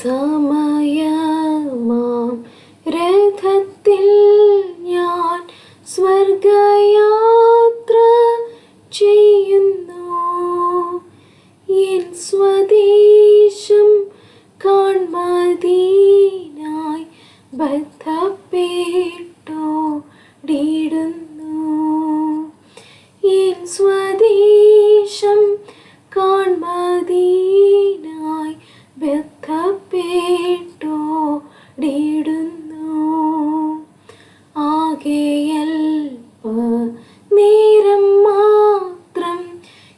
സമയമാം. രഥത്തിൽ ഞാൻ സ്വർഗയാത്ര ചെയ്യുന്നു. എൻ സ്വദേശം കാൺമതീനായി ബദ്ധ നടന്നു ആകെയൽപ്പ് നേരം മാത്രം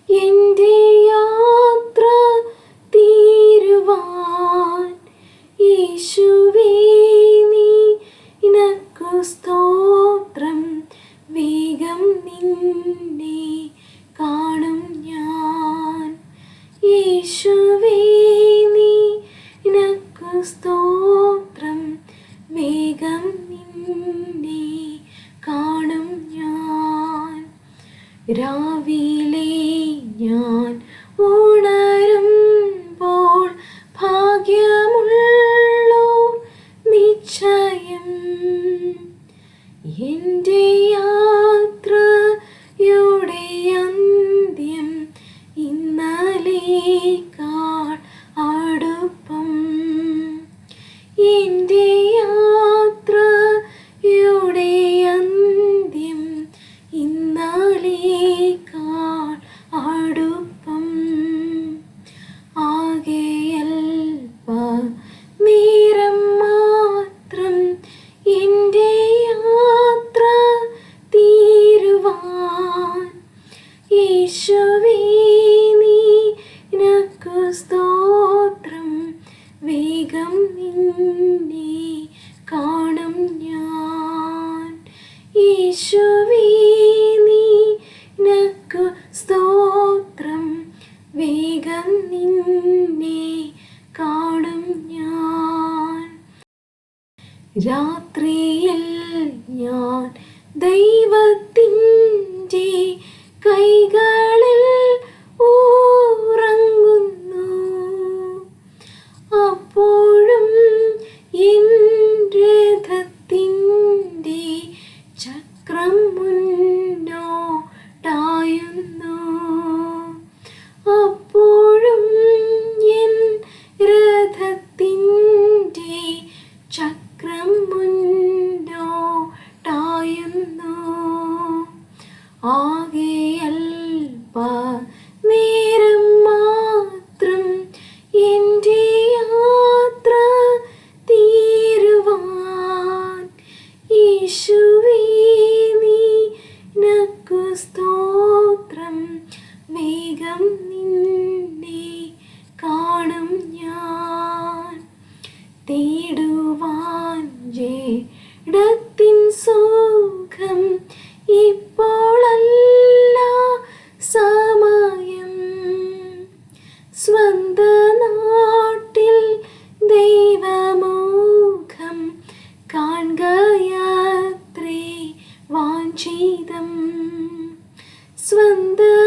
എന്റെ യാത്ര തീരുവാൻ യേശുവേ നീ നക്കുസ്തോ ravi കാണും ഞാൻ. രാത്രിയിൽ ഞാൻ ദൈവത്തിന്റെ കൈകൾ ആകെയൽപ നേരം മാത്രം എന്റെ യാത്ര തീരുവാൻ യേശുവേ. സ്വന്തം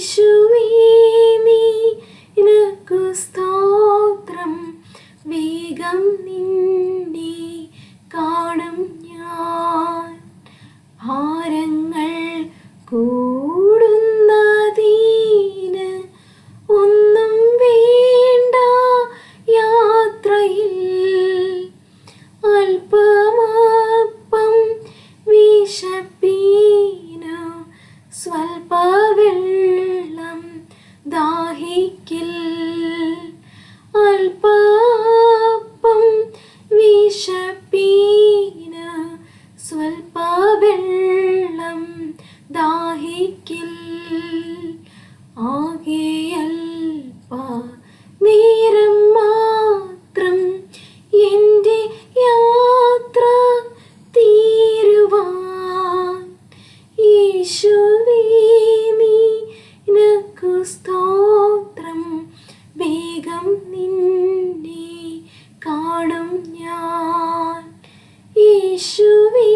週 പാടും ഞാൻ. യേശുവേ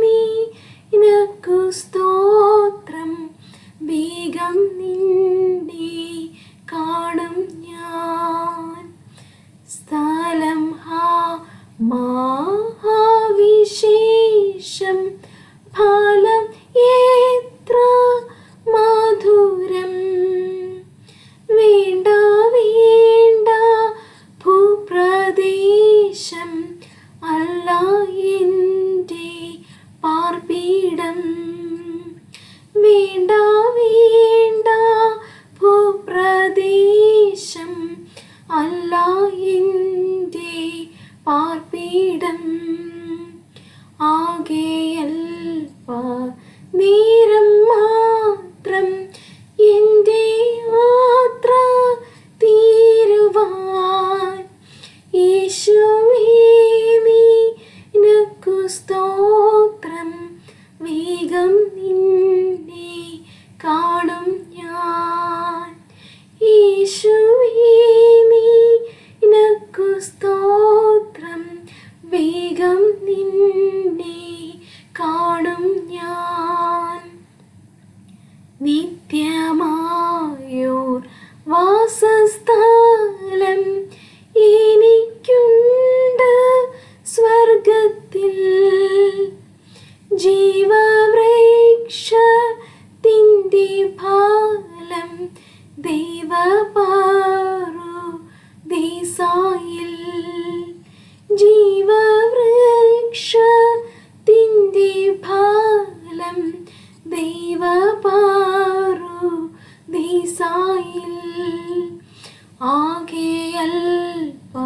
നീ നിനക്കു സ്തോത്രം. വേഗം നിന്റെ കാണും ഞാൻ. സ്ഥലം ഹാ മാ വേണം വീണ്ടാ വേണ്ട ഭൂപ്രദേശം അല്ല എന്റെ പാർപ്പീടം. ആകെയൽ നീര കാണും ഞാൻ. ഈശോ മോക്ഷത്തിന്റെ ഫലം ദൈവപാറു ദൈസായിൽ ആകെയൽപ്പ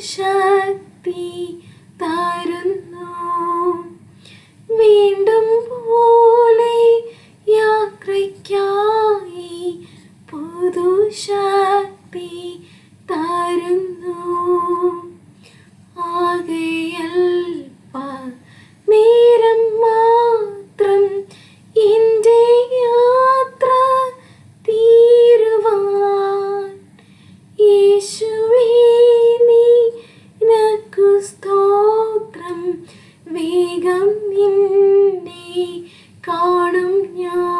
ശക്തി തരുന്നു. വീണ്ടും പോലെ യാത്രയ്ക്കായി പുതുശക്തി തരുന്നു. ആകെ മേഘം നിന്നെ കാണും ഞാൻ.